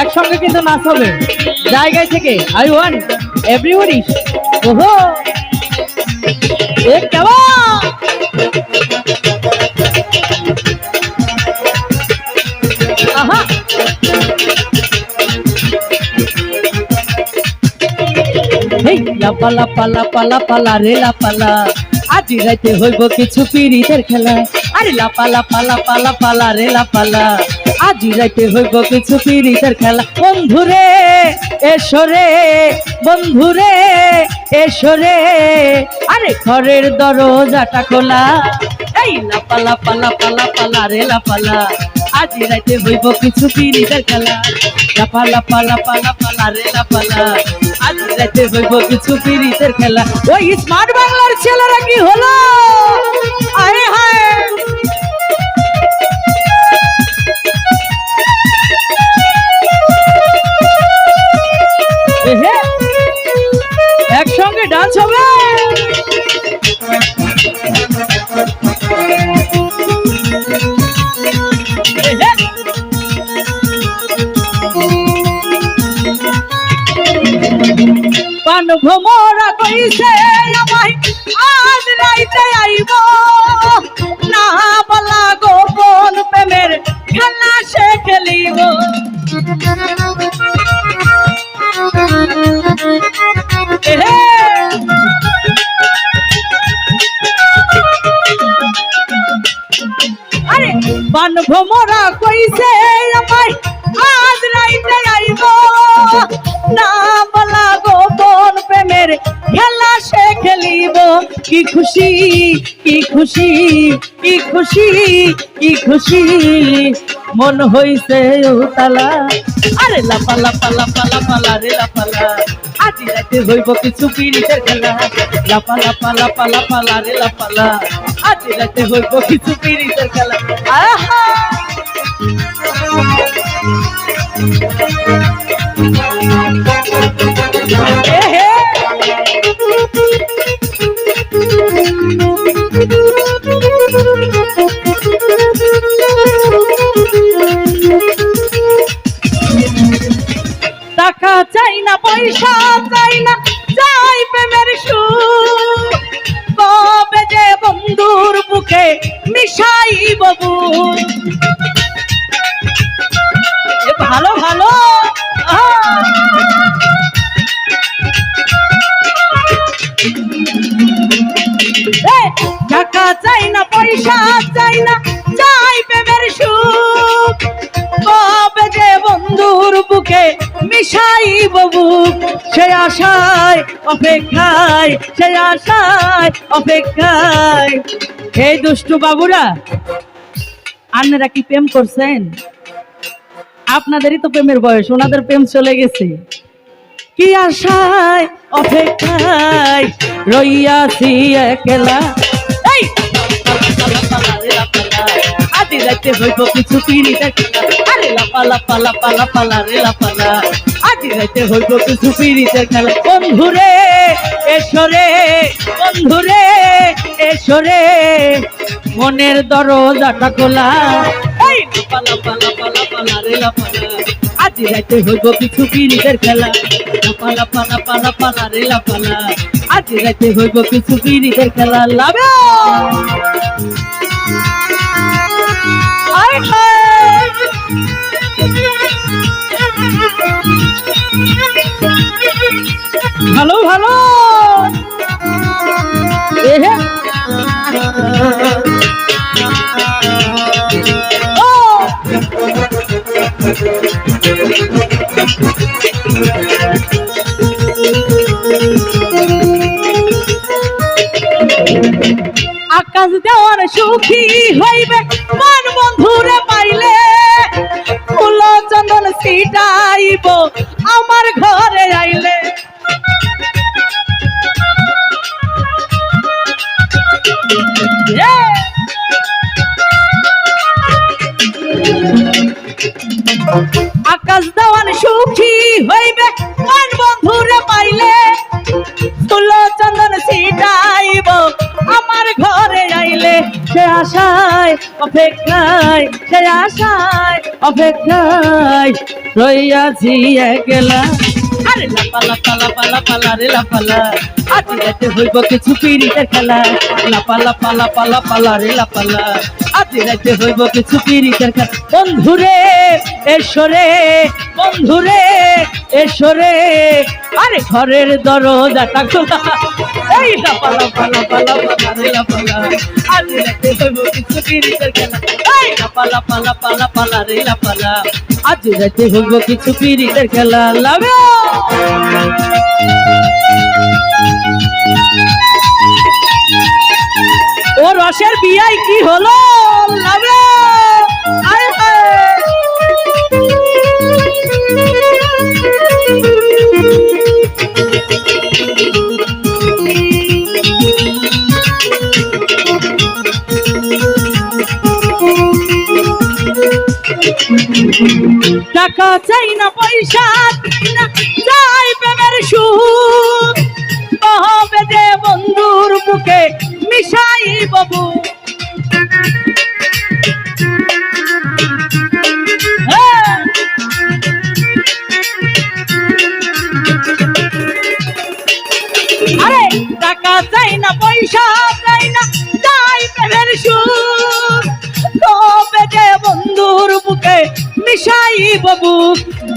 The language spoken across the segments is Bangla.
একসঙ্গে কিন্তু নাচ হবে। জায়গায় থেকে আই ওয়ান এভরিবডি ওহো! এ কেমন? আহা! হেই, লাপা লাপা লাপা লাপা রে রাইতে হইব কিছু পিরিতের খেলা। আরে লাপা লাপা লাপা লাপা লা রে লাপা লা। আজি রাইতে হইব কিছু পিরিতের খেলা। বন্ধুরে এসো রে বন্ধুরে এসো রে। আরে ঘরের দরজাটা খোলা। এই লাপা লাপা লাপা লাপা লা রে লাপা লা। আজি রাইতে হইব কিছু পিরিতের খেলা। লাপা লাপা লাপা লাপা লা রে লাপা লা। আজ রাতে হইব কিছু পিরিতের খেলা। ওই স্মার্ট বাংলার ছেলেরা কি হলো? পান ভ্রমরা কইছে আমায়, আজ রাইতে আইব। না বলা গোপন প্রেমের খেলা সে খেলিব। কি খুশি কি খুশি কি খুশি কি খুশি, মন হইছে উতালা। আরে লাপা লাপা লাপা লাপা লা রে লাপালা আজি রাতে হইব কিছু পিরিতের খেলা লাপা লাপা লাপা লাপা লা রে লাপালা আজি রাতে হইব কিছু পিরিতের খেলা আহা! এহে টাকা চাই না, পয়সা চাই না, চাই প্রেমের সু কবে যে বন্ধুর বুকে মিশাই বাবু বন্ধুর বুকে মিশাই বাবু সে আশায় অপেক্ষায়, সে আশায় অপেক্ষায়। এই দুষ্টু বাবুরা আপনারা কি প্রেম করছেন? আপনাদেরই তো প্রেমের বয়স, ওনাদের প্রেম চলে গেছে। কি আশায় অপেক্ষায় রইয়াছি একলা? এই! রাতে হইব কিছু পিড়িতে আরে লাপা লাপা লাপা লাপা লা রে লাপালা আদি রাতে হইব কিছু পিড়িতে খেলা বন্ধুরে এসরে বন্ধুরে এসরে মনের দরজাটা খোলা। এই লাপা লাপা লাপা লাপা লা রে লাপালা আজি রাতে হইব কিছু পিড়িতের খেলা। লাপা লাপা লাপা লাপা লা রে লাপালা আজি রাতে হইব কিছু পিড়িতের খেলা। লাবে ভালো ভালো। আকাশ দেওয়ার সুখী হইবে। আকাশ দেওয়ান সুখী হইবে মান বন্ধুরে পাইলে তুলো চন্দন সিটাইব আমার ঘরে আইলে সে আশায়, অপেক্ষায়, সে আশায়, অপেক্ষায় রইয়াছি একলা। আরে লাপালা পালা পালা পালা রে লাপালা আজ রাতে হইব কিছু পিরিতের খেলা। লাপালা পালা পালা পালা রে লাপালা রাতে হইব কিছু পিরিতের খেলা বন্ধুরে, এসরে বন্ধুরে, এসরে, আরে ঘরের দরজাটা খোলা। এই পালা পালা পালা রে লাপালা আজ রাতে হইব কিছু পিরিতের লাপালা পালা পালা পালা রে লাপালা আজ রাতে হইব কিছু পিরিতের খেলা। লাগে ও রসের বিয়াই কি হলো। টাকা চাই না, পয়সা চাই না চাই প্রেমের সুর কহবে যে বন্ধুর বুকে মিশাই বাবু। হ্যাঁ। আরে, টাকা চাই না, পয়সা চাই না, চাই প্রেমের সুর। তবে যে বন্ধুর বুকে মিশাই বাবু,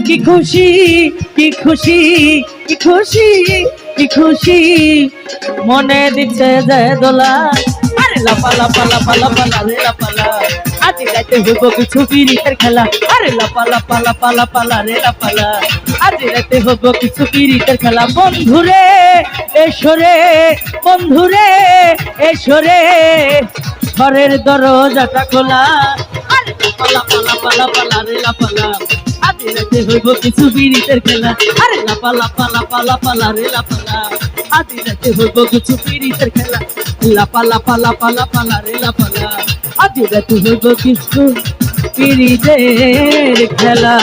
কি খুশি কি খুশি কি খুশি। কি খুশি মনে দিচ্ছে যে দোলা আরে লাপা লাপা লাপা লাপা লা রে লাপা লা আজ রাতে হইব কিছু পিরিতের খেলা বন্ধুরে এসরে বন্ধুরে এসরে ঘরের দরজাটা খোলা আরে লাপা লাপা লাপা লাপা রাতে হইব কিছু পিরিতের খেলা। আরে লাপা লাপা লাপা লাপা লারে লাপালা আদি রাতে হইব কিছু পিরিতের খেলা। লাপা লাপা লাপা লাপা লারে লাপালা আদি রাতে হইব কিছু পিরিতের খেলা।